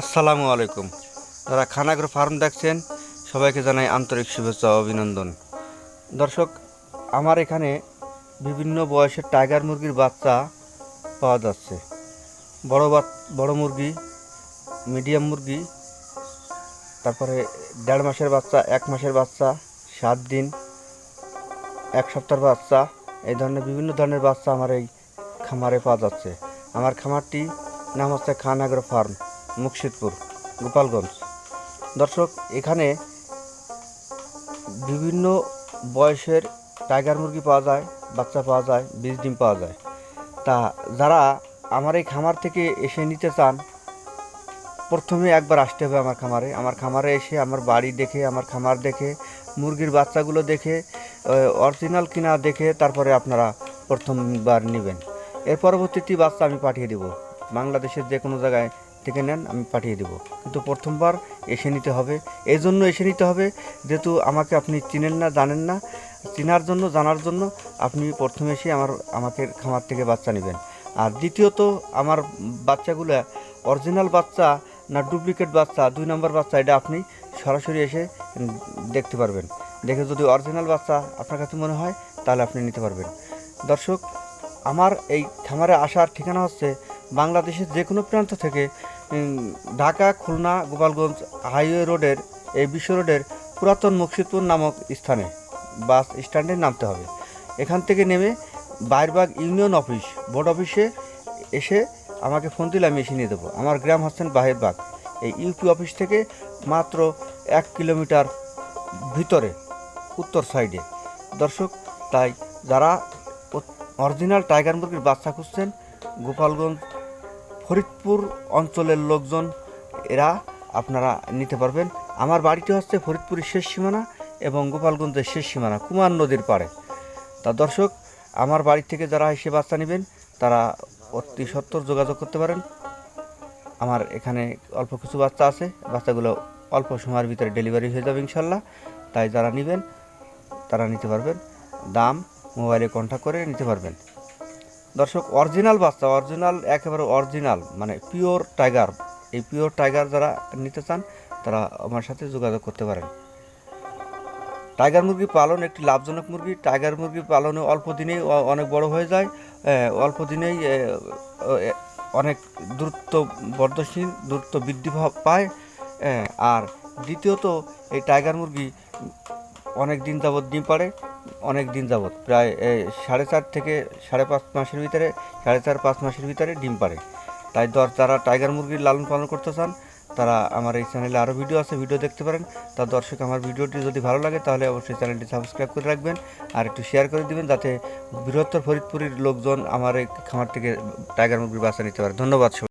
আসসালামু আলাইকুম। যারা খানাগ্র ফার্ম দেখছেন, সবাইকে জানাই আন্তরিক শুভেচ্ছা অভিনন্দন। দর্শক, আমার এখানে বিভিন্ন বয়সের টাইগার মুরগির বাচ্চা পাওয়া যাচ্ছে। বড় বড় মুরগি, মিডিয়াম মুরগি, তারপরে দেড় মাসের বাচ্চা, এক মাসের বাচ্চা, সাত দিন, এক সপ্তাহের বাচ্চা, এই ধরনের বিভিন্ন ধরনের বাচ্চা আমার এই খামারে পাওয়া যাচ্ছে। আমার খামারটি নাম হচ্ছে খান ফার্ম। মুর্শিদপুর, গোপালগঞ্জ। দর্শক, এখানে বিভিন্ন বয়সের টাইগার মুরগি পাওয়া যায়, বাচ্চা পাওয়া যায়, বীজ ডিম পাওয়া যায়। তা যারা আমার এই খামার থেকে এসে নিতে চান, প্রথমে একবার আসতে হবে আমার খামারে। আমার খামারে এসে আমার বাড়ি দেখে, আমার খামার দেখে, মুরগির বাচ্চাগুলো দেখে অরিজিনাল কিনা দেখে তারপরে আপনারা প্রথমবার নেবেন। এর পরবর্তীতে বাচ্চা আমি পাঠিয়ে দেব। বাংলাদেশের যে কোনো জায়গায় থেকে নেন, আমি পাঠিয়ে দেব। কিন্তু প্রথমবার এসে নিতে হবে। এই জন্য এসে নিতে হবে, যেহেতু আমাকে আপনি চিনেন না, জানেন না, চেনার জন্য, জানার জন্য আপনি প্রথমে এসে আমার, আমাকে খামার থেকে বাচ্চা নেবেন। আর দ্বিতীয়ত, আমার বাচ্চাগুলো অরিজিনাল বাচ্চা না ডুপ্লিকেট বাচ্চা, দুই নম্বর বাচ্চা, এটা আপনি সরাসরি এসে দেখতে পারবেন। দেখে যদি অরিজিনাল বাচ্চা আপনার কাছে মনে হয়, তাহলে আপনি নিতে পারবেন। দর্শক, আমার এই খামারে আসার ঠিকানা হচ্ছে বাংলাদেশের যে কোনো প্রান্ত থেকে ঢাকা, খুলনা, গোপালগঞ্জ হাইওয়ে রোডের, এই বিশ্ব রোডের পুরাতন মুর্শিদপুর নামক স্থানে বাস স্ট্যান্ডে নামতে হবে। এখান থেকে নেমে বাইরবাগ ইউনিয়ন অফিস, বোর্ড অফিসে এসে আমাকে ফোন দিলে আমি এসে নিয়ে দেবো। আমার গ্রাম হচ্ছেন বাহিরবাগ এই ইউপি অফিস থেকে মাত্র এক কিলোমিটার ভিতরে, উত্তর সাইডে। দর্শক, তাই যারা অরিজিনাল টাইগার মুরগির বাচ্চা খুঁজছেন, গোপালগঞ্জ ফরিদপুর অঞ্চলের লোকজন, এরা আপনারা নিতে পারবেন। আমার বাড়িটি হচ্ছে ফরিদপুরের শেষ সীমানা এবং গোপালগঞ্জের শেষ সীমানা, কুমার নদীর পাড়ে। তা দর্শক, আমার বাড়ি থেকে যারা এসে বাচ্চা নেবেন, তারা অতি সত্তর যোগাযোগ করতে পারেন। আমার এখানে অল্প কিছু বাচ্চা আছে, বাচ্চাগুলো অল্প সময়ের ভিতরে ডেলিভারি হয়ে যাবে ইনশাল্লাহ। তাই যারা নেবেন, তারা নিতে পারবেন। দাম মোবাইলে কন্ট্যাক্ট করে নিতে পারবেন। দর্শক অরিজিনাল বাচ্চা অরিজিনাল একেবারে অরিজিনাল মানে পিওর টাইগার এই পিওর টাইগার যারা নিতে চান, তারা আমার সাথে যোগাযোগ করতে পারেন। টাইগার মুরগি পালন একটি লাভজনক মুরগি। টাইগার মুরগি পালনে অল্প দিনেই অনেক বড় হয়ে যায়। অল্প দিনেই অনেক দ্রুত বর্ধনশীল, দ্রুত বৃদ্ধি পায়। আর দ্বিতীয়ত, এই টাইগার মুরগি অনেক দিন যাবৎ ডিম পাড়ে। অনেক দিন যাবৎ প্রায় সাড়ে চার থেকে সাড়ে পাঁচ মাসের ভিতরে, সাড়ে চার পাঁচ মাসের ভিতরে ডিম পাড়ে তাই দর, যারা টাইগার মুরগির লালন পালন করতে চান, তারা আমার এই চ্যানেলে আরও ভিডিও আছে, ভিডিও দেখতে পারেন। তা দর্শক, আমার ভিডিওটি যদি ভালো লাগে, তাহলে অবশ্যই চ্যানেলটি সাবস্ক্রাইব করে রাখবেন আর একটু শেয়ার করে দিবেন, যাতে বৃহত্তর ফরিদপুরের লোকজন আমার এই খামার থেকে টাইগার মুরগির বাচ্চা নিতে পারে। ধন্যবাদ।